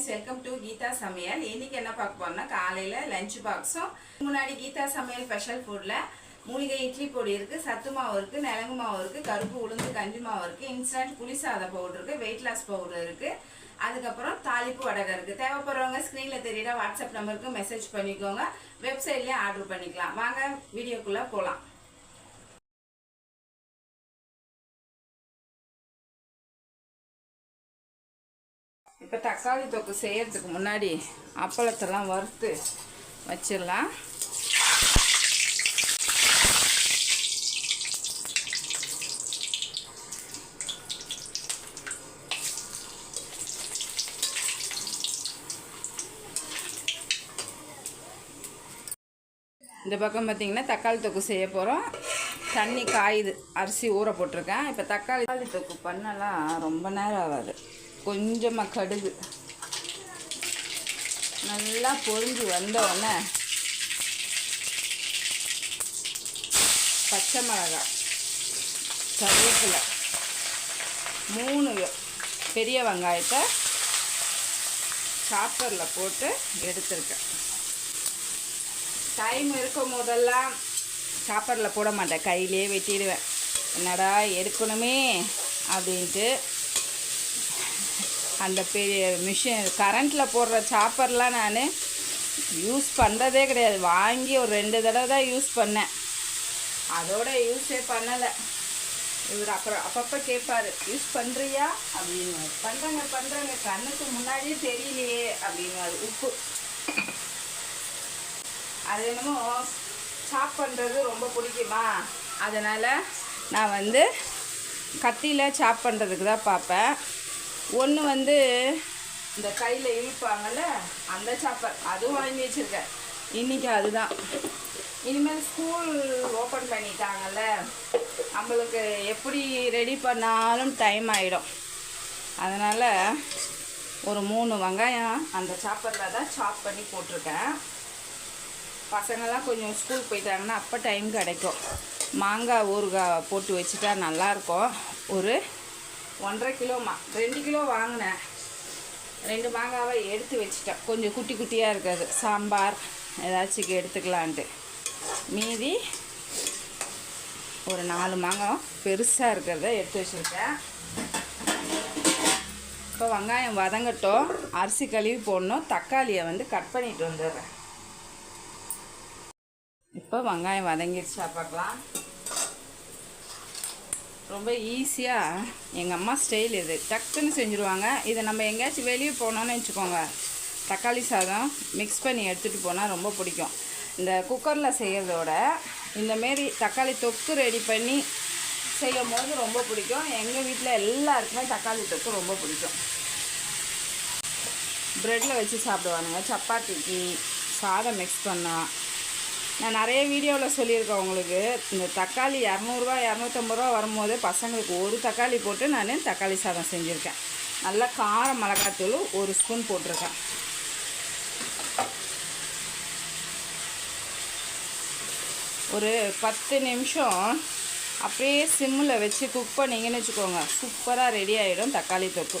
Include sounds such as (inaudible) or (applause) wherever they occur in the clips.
Friends welcome to Geetha சமையல் இன்னைக்கு என்ன பார்க்க போறோம்னா காலையில் லஞ்ச் பாக்ஸும் முன்னாடி கீதா சமையல் ஸ்பெஷல் ஃபுட்டில் மூலிகை இட்லி பொடி இருக்குது சத்து மாவு இருக்குது நிலங்கு மாவு இருக்குது கருப்பு உளுந்து கஞ்சி மாவு இருக்குது இன்ஸ்டன்ட் புளிசாத பவுடர் இருக்குது வெயிட் லாஸ் பவுடர் இருக்குது அதுக்கப்புறம் தாளிப்பு வடகை இருக்குது தேவைப்படுறவங்க ஸ்க்ரீனில் தெரியுற வாட்ஸ்அப் நம்பருக்கு மெசேஜ் பண்ணிக்கோங்க. வெப்சைட்லேயே ஆர்டர் பண்ணிக்கலாம். வாங்க வீடியோக்குள்ளே போகலாம் இப்போ தக்காளி தொக்கு செய்யறதுக்கு முன்னாடி அப்பளத்தெல்லாம் வறுத்து வச்சிடலாம். இந்த பக்கம் பார்த்தீங்கன்னா தக்காளி தொக்கு செய்ய போகிறோம் தண்ணி காயுது அரிசி ஊற போட்டிருக்கேன். இப்போ தக்காளி தக்காளி தொக்கு பண்ணலாம் ரொம்ப நேரம் ஆகாது. கொஞ்சமாக கடுகு. நல்லா பொறிஞ்சு வந்தவுடனே பச்சை மிளகாய் கருவேப்பிலை மூணு பெரிய வெங்காயத்தை சாப்பரில் போட்டு எடுத்திருக்கேன். டைம் இருக்கும் போதெல்லாம் சாப்பரில் போட மாட்டேன். கையிலே வெட்டிடுவேன். என்னடா எடுக்கணுமே? அப்படின்ட்டு அந்த பெரிய மிஷின் கரண்ட்டில் போடுற சாப்பர்லாம் நான் யூஸ் பண்ணுறதே கிடையாது. வாங்கி ஒரு ரெண்டு தடவை தான் யூஸ் பண்ணேன். அதோட யூஸே பண்ணலை. இவர் அப்புறம் அப்பப்போ கேட்பார் யூஸ் பண்ணுறியா அப்படின்னு பண்ணுறேங்க பண்ணுறேங்க கண்ணுக்கு முன்னாடியே தெரியலையே அப்படின்வாரு உப்பு. அது என்னமோ சாப் பண்ணுறது ரொம்ப பிடிக்குமா? அதனால் நான் வந்து கத்தியில் சாப் பண்ணுறதுக்கு தான் பார்ப்பேன். ஒன்று வந்து இந்த கையில் இழுப்பாங்கல்ல அந்த சாப்பர் அதுவும் வாங்கி வச்சுருக்கேன். இன்றைக்கி அதுதான். இனிமேல் ஸ்கூல் ஓப்பன் பண்ணிட்டாங்கல்ல நம்மளுக்கு எப்படி ரெடி பண்ணாலும் டைம் ஆகிடும் அதனால் ஒரு மூணு வெங்காயம் அந்த சாப்பரில் தான் சாப் பண்ணி போட்டிருக்கேன். பசங்கள்லாம் கொஞ்சம் ஸ்கூல் போயிட்டாங்கன்னா அப்போ டைம் கிடைக்கும். மாங்காய் ஊறுகாய் போட்டு வச்சுட்டா நல்லாயிருக்கும் ஒரு ஒன்றரை கிலோமா ரெண்டு கிலோ வாங்கினேன். ரெண்டு மாங்காவை எடுத்து வச்சுட்டேன். கொஞ்சம் குட்டி குட்டியாக இருக்காது சாம்பார் ஏதாச்சும் எடுத்துக்கலான்ட்டு. மீதி ஒரு நாலு மாங்காய் பெருசாக இருக்கிறத எடுத்து வச்சுருக்கேன். இப்போ வெங்காயம் வதங்கட்டும். அரிசி கழுவி போடணும். தக்காளியை வந்து கட் பண்ணிட்டு வந்துடுறேன். இப்போ வெங்காயம் வதங்கிடுச்சா பார்க்கலாம். ரொம்ப ஈஸியாக எங்கள் அம்மா ஸ்டைல் இது. டக்குன்னு செஞ்சுருவாங்க. இதை நம்ம எங்கேயாச்சும் வெளியே போனோன்னு வச்சுக்கோங்க. தக்காளி சாதம் மிக்ஸ் பண்ணி எடுத்துகிட்டு போனால் ரொம்ப பிடிக்கும். இந்த குக்கரில் செய்கிறதோட இந்தமாரி தக்காளி தொக்கு ரெடி பண்ணி செய்யும் போது ரொம்ப பிடிக்கும். எங்கள் வீட்டில் எல்லாருக்குமே தக்காளி தொக்கு ரொம்ப பிடிக்கும். ப்ரெட்டில் வச்சு சாப்பிடுவானுங்க. சப்பாத்திக்கு சாதம் மிக்ஸ் பண்ணால் நான் நிறைய வீடியோவில் சொல்லியிருக்கேன் உங்களுக்கு. இந்த தக்காளி இரநூறுவா இரநூத்தம்பது ரூபா வரும்போது பசங்களுக்கு ஒரு தக்காளி போட்டு நான் தக்காளி சாதம் செஞ்சுருக்கேன். நல்லா கார மிளகாத்தூள் ஒரு ஸ்பூன் போட்டிருக்கேன். ஒரு பத்து நிமிஷம் அப்படியே சிம்மில் வச்சு குக் பண்ணிங்கன்னு வச்சுக்கோங்க. சூப்பராக ரெடி ஆகிடும் தக்காளி தொக்கு.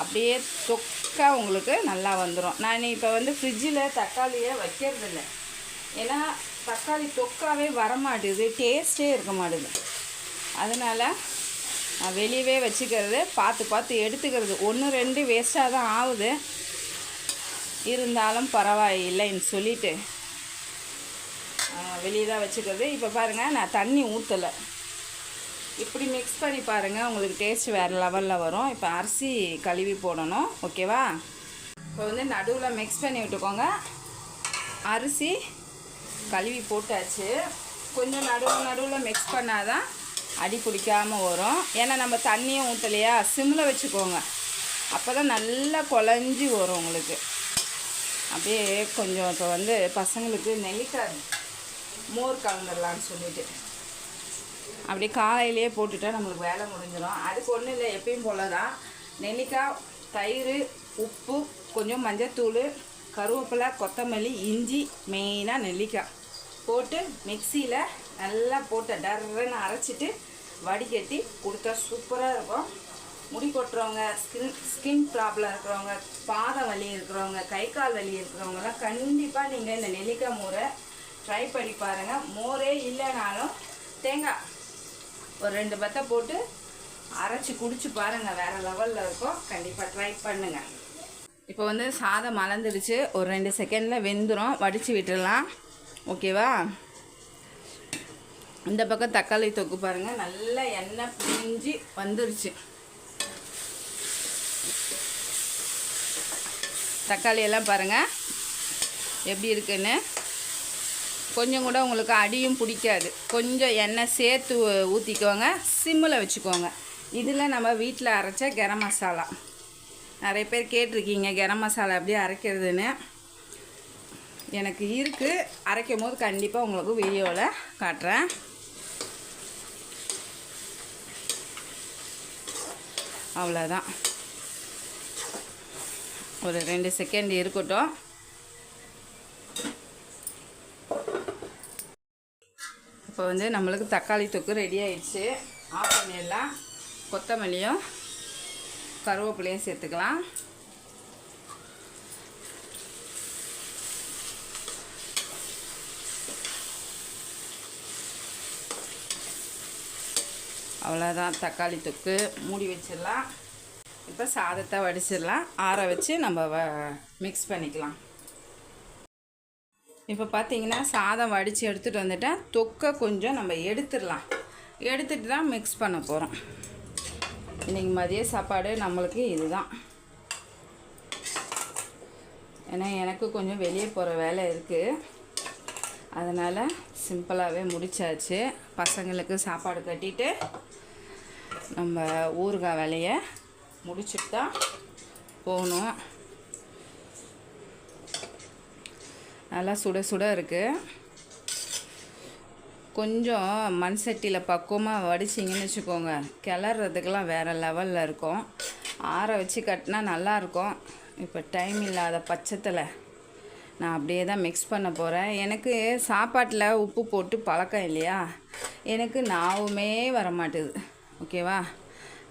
அப்படியே தொக்கா உங்களுக்கு நல்லா வந்துடும் நான் இப்போ வந்து ஃப்ரிட்ஜில் தக்காளியை வைக்கிறதில்ல. ஏன்னா தக்காளி தொக்காவே வரமாட்டேது டேஸ்ட்டே இருக்க மாட்டேது. அதனால் நான் வெளியவே வச்சுக்கிறது பார்த்து பார்த்து எடுத்துக்கிறது. ஒன்று ரெண்டு வேஸ்ட்டாக தான் ஆகுது இருந்தாலும் பரவாயில்லைன்னு சொல்லிவிட்டு வெளியே தான் வச்சுக்கிறது. இப்போ பாருங்கள் நான் தண்ணி ஊற்றலை இப்படி மிக்ஸ் பண்ணி பாருங்கள் உங்களுக்கு டேஸ்ட் வேறு லெவலில் வரும். இப்போ அரிசி கழுவி போடணும் ஓகேவா இப்போ வந்து நடுவில் மிக்ஸ் பண்ணி விட்டுக்கோங்க. அரிசி கழுவி போட்டாச்சு. கொஞ்சம் நடுவு நடுவில் மிக்ஸ் பண்ணால் தான் அடி பிடிக்காமல் வரும். ஏன்னா நம்ம தண்ணியும் ஊற்றலையா சிம்மில் வச்சுக்கோங்க. அப்போ தான் நல்லா குழஞ்சி வரும் உங்களுக்கு. அப்படியே கொஞ்சம் இப்போ வந்து பசங்களுக்கு நெல்லிக்காய் மோர் கலந்துடலான்னு சொல்லிட்டு. அப்படியே காலையிலேயே போட்டுட்டா நம்மளுக்கு வேலை முடிஞ்சிடும் அதுக்கு ஒன்றும் இல்லை எப்பயும் போல தான் நெல்லிக்காய் தயிர் உப்பு கொஞ்சம் மஞ்சத்தூள் கருவேப்பிலை கொத்தமல்லி இஞ்சி மெயினாக நெல்லிக்காய் போட்டு மிக்சியில் நல்லா போட்டு டர்ன்னு அரைச்சிட்டு வடிகட்டி கொடுத்தா சூப்பராக இருக்கும். முடி கொட்டுறவங்க ஸ்கின் ஸ்கின் ப்ராப்ளம் இருக்கிறவங்க பாதம் வலி இருக்கிறவங்க கை கால் வலி இருக்கிறவங்கலாம் கண்டிப்பாக நீங்கள் இந்த நெல்லிக்காய் மோரை ட்ரை பண்ணி பாருங்கள் மோரே இல்லைனாலும் தேங்காய் ஒரு ரெண்டு பத்தை போட்டு அரைச்சி குடிச்சு பாருங்கள் வேறு லெவலில் இருக்கும். கண்டிப்பாக ட்ரை பண்ணுங்கள் இப்போ வந்து சாதம் மலர்ந்துடுச்சு. ஒரு ரெண்டு செகண்டில் வெந்துடும் வடித்து விட்டுடலாம். ஓகேவா? இந்த பக்கம் தக்காளி தொக்கு பாருங்கள் நல்லா எண்ணெய் பிரிஞ்சு வந்துருச்சு. தக்காளி எல்லாம் பாருங்கள் எப்படி இருக்குன்னு. கொஞ்சம் கூட உங்களுக்கு அடியும் பிடிக்காது. கொஞ்சம் எண்ணெய் சேர்த்து ஊற்றிக்கோங்க சிம்மில் வச்சுக்கோங்க. இதில் நம்ம வீட்டில் அரைச்ச கரம் மசாலா. நிறைய பேர் கேட்டிருக்கீங்க கரம் மசாலா எப்படி அரைக்கிறதுன்னு. எனக்கு இருக்குது அரைக்கும் போது கண்டிப்பாக உங்களுக்கு வீடியோவில் காட்டுறேன். அவ்வளோதான் ஒரு ரெண்டு செகண்ட் இருக்கட்டும். இப்போ வந்து நம்மளுக்கு தக்காளி தொக்கு ரெடி ஆயிடுச்சு. ஆஃப் பண்ணிடலாம். கொத்தமல்லியும் கருவேப்பிலையும் சேர்த்துக்கலாம். அவ்வளோதான் தக்காளி தொக்கு மூடி வச்சிடலாம். இப்போ சாதத்தை வடிச்சிடலாம். ஆற வச்சு நம்ம வ மிக்ஸ் பண்ணிக்கலாம். இப்போ பார்த்தீங்கன்னா சாதம் வடித்து எடுத்துகிட்டு வந்துட்டால் தொக்கை கொஞ்சம் நம்ம எடுத்துடலாம். எடுத்துட்டு தான் மிக்ஸ் பண்ண போகிறோம் இன்றைக்கி மதிய சாப்பாடு நம்மளுக்கு இதுதான். ஏன்னா எனக்கு கொஞ்சம் வெளியே போகிற வேலை இருக்குது அதனால் சிம்பிளாகவே முடிச்சாச்சு. பசங்களுக்கு சாப்பாடு கட்டிட்டு நம்ம ஊறுகாய் வேலையை முடிச்சுட்டு தான் போகணும் நல்லா சுட சுட இருக்குது கொஞ்சம் மண் சட்டியில் பக்குவமாக வடிச்சிங்கன்னு வச்சுக்கோங்க. கிளறதுக்கெல்லாம் வேறு லெவலில் இருக்கும். ஆற வச்சு கட்டினா நல்லாயிருக்கும் இப்போ டைம் இல்லாத பட்சத்தில் நான் அப்படியே தான் மிக்ஸ் பண்ண போகிறேன் எனக்கு சாப்பாட்டில் உப்பு போட்டு பழக்கம் இல்லையா? எனக்கு நாவுமே வரமாட்டுது. ஓகேவா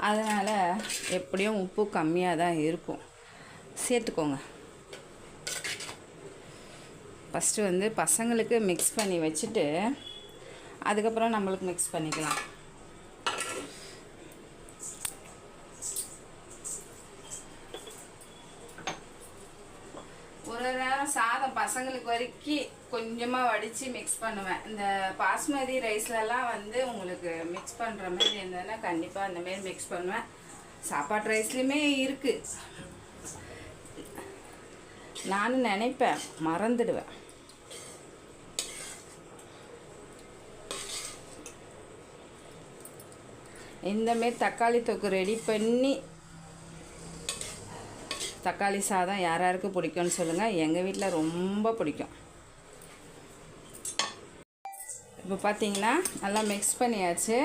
அதனால் எப்படியும் உப்பு கம்மியாக தான் இருக்கும். சேர்த்துக்கோங்க. ஃபஸ்ட்டு வந்து பசங்களுக்கு மிக்ஸ் பண்ணி வச்சுட்டு அதுக்கப்புறம் நம்மளுக்கு மிக்ஸ் பண்ணிக்கலாம். ஒரு நேரம் சாதம் பசங்களுக்கு வரைக்கும் கொஞ்சமாக வடித்து மிக்ஸ் பண்ணுவேன். இந்த பாஸ்மதி ரைஸ்லலாம் வந்து உங்களுக்கு மிக்ஸ் பண்ணுற மாதிரி இருந்ததுன்னா கண்டிப்பாக அந்தமாரி மிக்ஸ் பண்ணுவேன். சாப்பாட்டு ரைஸ்லேயுமே இருக்குது நானும் நினைப்பேன் மறந்துடுவேன். இந்தமாரி தக்காளி தொக்கு ரெடி பண்ணி தக்காளி சாதம் யார் யாருக்கு பிடிக்கும்னு சொல்லுங்கள் எங்கள் வீட்டில் ரொம்ப பிடிக்கும். இப்போ பார்த்தீங்கன்னா நல்லா மிக்ஸ் பண்ணியாச்சு.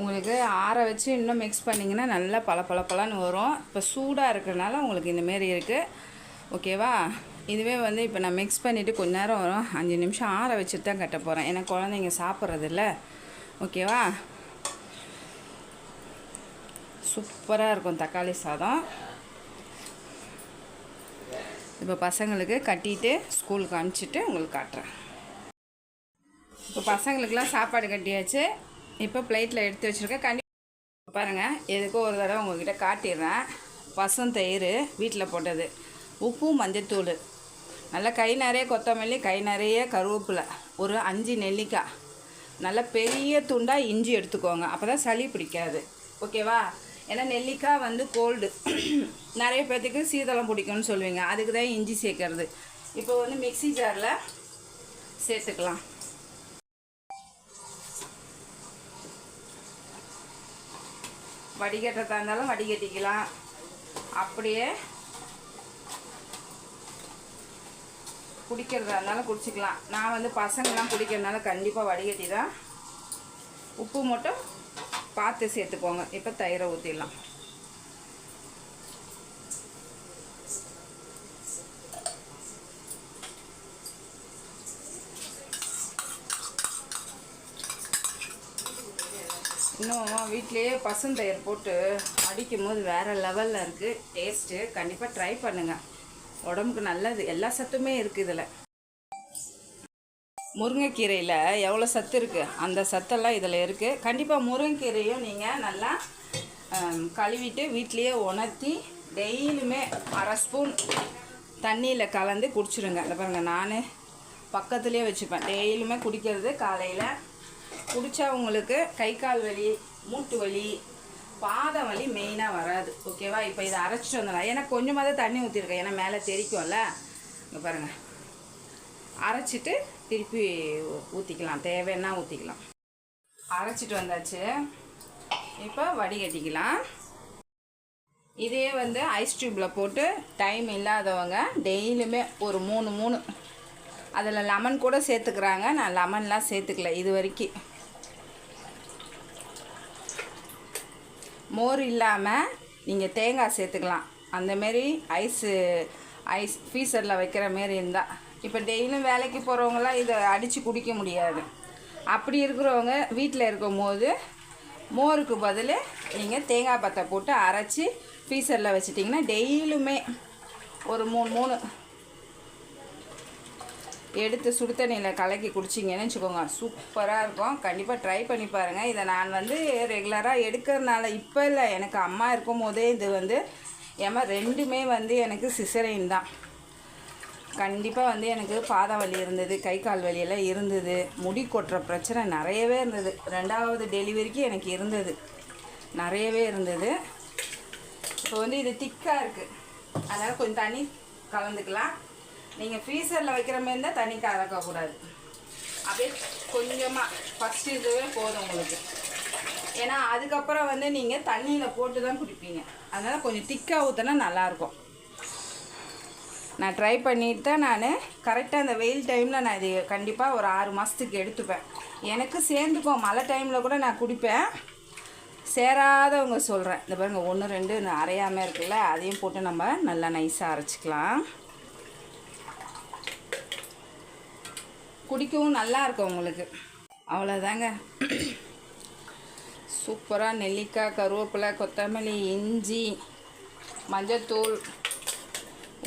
உங்களுக்கு ஆற வச்சு இன்னும் மிக்ஸ் பண்ணிங்கன்னா நல்லா பல வரும். இப்போ சூடாக இருக்கிறனால உங்களுக்கு இந்தமாரி இருக்குது ஓகேவா இதுவே வந்து இப்போ நான் மிக்ஸ் பண்ணிவிட்டு கொஞ்ச நேரம் வரும். அஞ்சு நிமிஷம் ஆற வச்சுட்டு தான் கட்ட போகிறேன் ஏன்னா குழந்தைங்க சாப்பிட்றதில்ல. ஓகேவா சூப்பராக இருக்கும் தக்காளி சாதம். இப்போ பசங்களுக்கு கட்டிட்டு ஸ்கூலுக்கு அனுப்பிச்சிட்டு உங்களுக்கு காட்டுறேன். இப்போ பசங்களுக்கெலாம் சாப்பாடு கட்டியாச்சு. இப்போ பிளேட்டில் எடுத்து வச்சுருக்கேன். கண்டி பாருங்கள் எதுக்கோ ஒரு தடவை உங்கள்கிட்ட காட்டிடுறேன். பசம் தயிர் வீட்டில் போட்டது. உப்பு மஞ்சத்தூள். நல்லா கை நிறைய கொத்தமல்லி கை நிறைய கருவேப்பிலை. ஒரு அஞ்சு நெல்லிக்காய். நல்லா பெரிய துண்டாக இஞ்சி எடுத்துக்கோங்க. அப்போ தான் சளி பிடிக்காது. ஓகேவா? ஏன்னா நெல்லிக்காய் வந்து கோல்டு. (clears throat) நிறைய பேர்த்துக்கு சீதளம் பிடிக்கும்னு சொல்லுவீங்க. அதுக்கு தான் இஞ்சி சேர்க்கறது. இப்போ வந்து மிக்ஸி ஜாரில் சேர்த்துக்கலாம். வடிகட்டுறதா இருந்தாலும் வடிகட்டிக்கலாம். அப்படியே குடிக்கிறதா இருந்தாலும் குடிச்சிக்கலாம். நான் வந்து பசங்கள்லாம் குடிக்கிறதுனால கண்டிப்பாக வடிகட்டி தான் உப்பு மட்டும் பார்த்து சேர்த்துக்கோங்க. இப்போ தயிரை ஊற்றிடலாம் இன்னும் வீட்டிலேயே பசுந்தயிர் போட்டு அடிக்கும் போது வேறு லெவலில் இருக்குது டேஸ்ட்டு கண்டிப்பாக ட்ரை பண்ணுங்கள் உடம்புக்கு நல்லது. எல்லா சத்துமே இருக்குது இதில். முருங்கைக்கீரையில் எவ்வளோ சத்து இருக்குது அந்த சத்தெல்லாம் இதில் இருக்குது கண்டிப்பாக முருங்கைக்கீரையும் நீங்கள் நல்லா கழுவிட்டு வீட்லேயே உணர்த்தி டெய்லியுமே அரை ஸ்பூன் தண்ணியில் கலந்து குடிச்சிடுங்க இந்த பாருங்கள் நான் பக்கத்துலேயே வச்சுப்பேன். டெய்லியுமே குடிக்கிறது காலையில். குடித்தா உங்களுக்கு கை கால் வலி மூட்டு வலி பாதம் வலி மெயினாக வராது. ஓகேவா இப்போ இதை அரைச்சிட்டு வந்துடலாம். ஏன்னா கொஞ்சமாக தான் தண்ணி ஊற்றிருக்கேன் ஏன்னா மேலே தெரிக்கும்ல. இங்கே பாருங்கள் அரைச்சிட்டு திருப்பி ஊற்றிக்கலாம் தேவைன்னா ஊற்றிக்கலாம் அரைச்சிட்டு வந்தாச்சு. இப்போ வடிகட்டிக்கலாம். இதே வந்து ஐஸ் டியூப்பில் போட்டு டைம் இல்லாதவங்க டெய்லியுமே ஒரு மூணு மூணு. அதில் லெமன் கூட சேர்த்துக்கிறாங்க. நான் லெமன்லாம் சேர்த்துக்கல இது வரைக்கும். மோர் இல்லாமல் நீங்கள் தேங்காய் சேர்த்துக்கலாம். அந்தமாரி ஐஸு ஐஸ் ஃப்ரீசரில் வைக்கிற மாரி இருந்தால் இப்போ டெய்லியும் வேலைக்கு போகிறவங்களாம் இதை அடித்து குடிக்க முடியாது. அப்படி இருக்கிறவங்க வீட்டில் இருக்கும் போது மோருக்கு பதில் நீங்கள் தேங்காய் பத்தை போட்டு அரைச்சி ஃப்ரீசரில் வச்சிட்டிங்கன்னா டெய்லியுமே ஒரு மூணு மூணு எடுத்து சுடு தண்ணியில் கலக்கி குடிச்சிங்கன்னு வச்சுக்கோங்க. சூப்பராக இருக்கும். கண்டிப்பாக ட்ரை பண்ணி பாருங்கள் இதை நான் வந்து ரெகுலராக எடுக்கிறதுனால இப்போ இல்லை. எனக்கு அம்மா இருக்கும் போதே இது வந்து ஏமா ரெண்டுமே வந்து எனக்கு சிசரைன் தான். கண்டிப்பாக வந்து எனக்கு பாதம் வலி இருந்தது கை கால் வலியெல்லாம் இருந்தது. முடி கொட்டுற பிரச்சனை நிறையவே இருந்தது. ரெண்டாவது டெலிவரிக்கு எனக்கு இருந்தது. நிறையவே இருந்தது. இப்போ வந்து இது திக்காக இருக்குது அதனால் கொஞ்சம் தண்ணி கலந்துக்கலாம். நீங்கள் ஃப்ரீசரில் வைக்கிற மாதிரி இருந்தால் தண்ணி கலக்கக்கூடாது அப்படியே கொஞ்சமாக ஃபஸ்ட்டு இதுவே போதும் உங்களுக்கு. ஏன்னா அதுக்கப்புறம் வந்து நீங்கள் தண்ணியில் போட்டு தான் குடிப்பீங்க. அதனால் கொஞ்சம் திக்காக ஊற்றினா நல்லாயிருக்கும் நான் ட்ரை பண்ணிட்டு தான் நான். கரெக்டாக அந்த வெயில் டைமில் நான் இது கண்டிப்பாக ஒரு ஆறு மாதத்துக்கு எடுத்துப்பேன். எனக்கு சேர்ந்துக்கும். மழை டைமில் கூட நான் குடிப்பேன். சேராதவங்க சொல்கிறேன் இந்த பாருங்கள் ஒன்று ரெண்டு நான் அரையாமல் இருக்குல்ல அதையும் போட்டு நம்ம நல்லா நைஸாக அரைச்சிக்கலாம். குடிக்கவும் நல்லா இருக்கும் உங்களுக்கு. அவ்வளோதாங்க சூப்பராக நெல்லிக்காய் கருவேப்பிலை கொத்தமல்லி இஞ்சி மஞ்சத்தூள்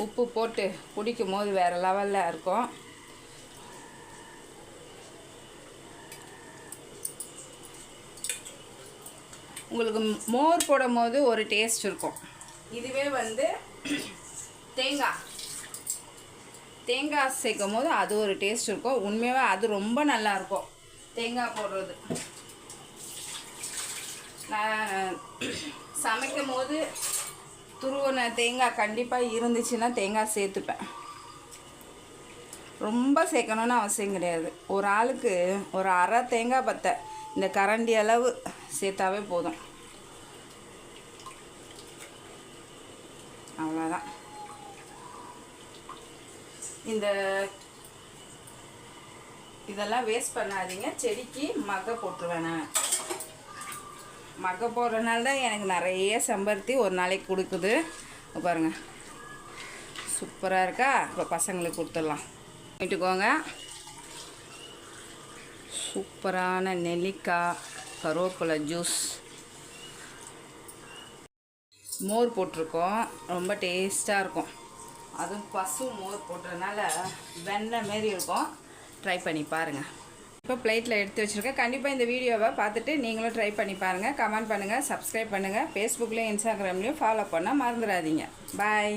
உப்பு போட்டு குடிக்கும் போது வேறு லெவலில் இருக்கும். உங்களுக்கு மோர் போடும் போது ஒரு டேஸ்ட் இருக்கும். இதுவே வந்து தேங்காய். தேங்காய் சேர்க்கும் போது அது ஒரு டேஸ்ட் இருக்கும். உண்மையாகவே அது ரொம்ப நல்லா இருக்கும். தேங்காய் போடுறது. நான் சமைக்கும் போது துருவன தேங்காய் கண்டிப்பாக இருந்துச்சுன்னா தேங்காய் சேர்த்துப்பேன். ரொம்ப சேர்க்கணுன்னு அவசியம் கிடையாது. ஒரு ஆளுக்கு ஒரு அரை தேங்காய் பத்தை இந்த கரண்டி அளவு சேர்த்தாவே போதும். அவ்வளோதான் இந்த இதெல்லாம் வேஸ்ட் பண்ணாதீங்க. செடிக்கு மக போட்டுருவேன் நான். மக்க போடுறதுனால தான் எனக்கு நிறைய செம்பருத்தி ஒரு நாளைக்கு கொடுக்குது. பாருங்கள் பாருங்க. சூப்பராக இருக்கா? இப்போ பசங்களுக்கு கொடுத்துடலாம். விட்டுக்கோங்க சூப்பரான நெல்லிக்காய் கருவேப்பிலை ஜூஸ் மோர் போட்டிருக்கோம். ரொம்ப டேஸ்ட்டாக இருக்கும். அதுவும் பசு மோர் போட்டதுனால வெண்ணெய் மாரி இருக்கும். ட்ரை பண்ணி பாருங்கள் இப்போ பிளேட்டில் எடுத்து வச்சுருக்கேன். கண்டிப்பாக இந்த வீடியோவை பார்த்துட்டு நீங்களும் ட்ரை பண்ணி பாருங்கள் கமெண்ட் பண்ணுங்கள் சப்ஸ்கிரைப் பண்ணுங்கள் ஃபேஸ்புக்லேயும் இன்ஸ்டாகிராம்லேயும் ஃபாலோ பண்ண மறந்துடாதீங்க. பாய்